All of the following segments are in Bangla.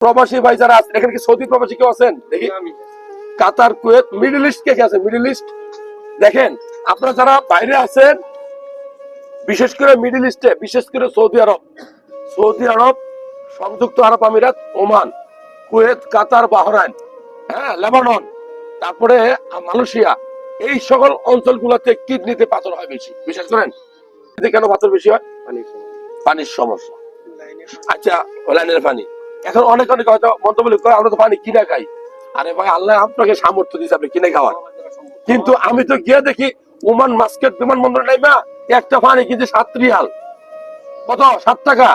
প্রবাসী ভাই যারা আছেন এখানে কি সৌদি প্রবাসী কেউ আছেন? দেখি। কাতার কুয়েত মিডল ইস্ট কে আছে? Middle East. দেখেন আপনারা যারা বাইরে আছেন বিশেষ করে মিডল ইস্টে বিশেষ করে সৌদি আরব সৌদি আরব সংযুক্ত আরব আমিরাত ওমান কুয়েত কাতার বাহরাইন হ্যাঁ লেবানন তারপরে মালয়েশিয়া এই সকল অঞ্চলগুলোতে কিডনিতে পাথর হয় বেশি। বিশেষ করেন কেন পাথর বেশি হয়? পানির সমস্যা। আচ্ছা লাইনের পানি। এখন অনেক অনেক হয়তো মন্তব্য করে আমরা তো পানি কিনে খাই। আরে ভাই, আল্লাহ আপনাকে সামর্থ্য দিচ্ছে আপনি কিনে খাওয়ার। কিন্তু আমি তো গিয়ে দেখি, ওমান মাস্কেট বিমানবন্দর নাই না একটা পানি কিন্তু সাত রিয়াল। কত? সাত টাকা।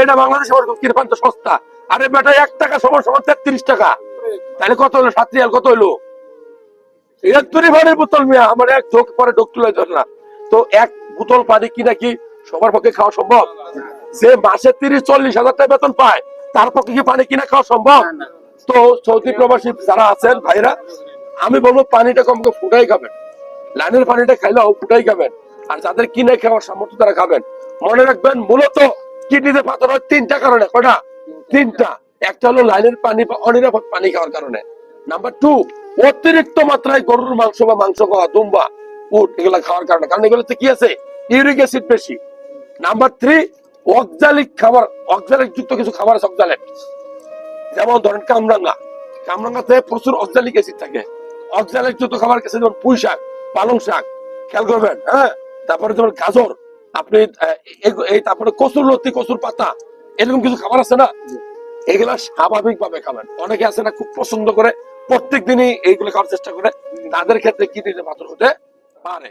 এটা বাংলাদেশ কিনে পান তো সস্তা। আরে বেটা, এক টাকা সমান সমান তেত্রিশ টাকা। তাহলে কত হলো? সাত রিয়াল কত হলো? এক দুই পানির বোতল মিয়া, আমার এক ঢোক পরে ঢোক তুলে না। তো এক বোতল পানি কি নাকি সবার পক্ষে খাওয়া সম্ভব? যে মাসে তিরিশ, চল্লিশ হাজার টাকা বেতন পায়। তার পক্ষে কি পানি কিনা খাওয়া সম্ভব? তো সৌদি প্রবাসী যারা আছেন ভাইরা আমি বলব পানিটা কমকে ফুটাই খাবেন। লাইনের পানিটা খাইলেও ফুটাই খাবেন। আর যাদের কিনে খাওয়ার সামর্থ্য তারা খাবেন। মনে রাখবেন মূলত কিডনিতে পাথর হয় তিনটা কারণে কয়টা? তিনটা। একটা হলো লাইনের পানি বা অনিরাপদ পানি খাওয়ার কারণে। নাম্বার টু অতিরিক্ত মাত্রায় গরুর মাংস বা মাংস খাওয়া দুম্বা উট এগুলা খাওয়ার কারণে। কারণ এগুলোতে কি আছে? ইউরিক অ্যাসিড বেশি। নাম্বার থ্রি অক্সালিক খাবার অক্সালিক যুক্ত কিছু খাবার আছে অক্সালেট যেমন ধরেন কামরাঙ্গা। কামরাঙ্গাতে প্রচুর অক্সালিক অ্যাসিড থাকে। অক্সালিক যুক্ত খাবার আছে যেমন পুঁই শাক, পালং শাক, খেয়াল করবেন হ্যাঁ? তারপরে যেমন গাজর, আপনি এই তারপরে কচুর লতি, কচুর পাতা, এরকম কিছু খাবার আছে না? এগুলা স্বাভাবিক ভাবে খাবেন। অনেকে আছে না, খুব পছন্দ করে প্রত্যেক দিনই এইগুলো খাওয়ার চেষ্টা করে, তাদের ক্ষেত্রে কিডনিতে পাথর হতে পারে?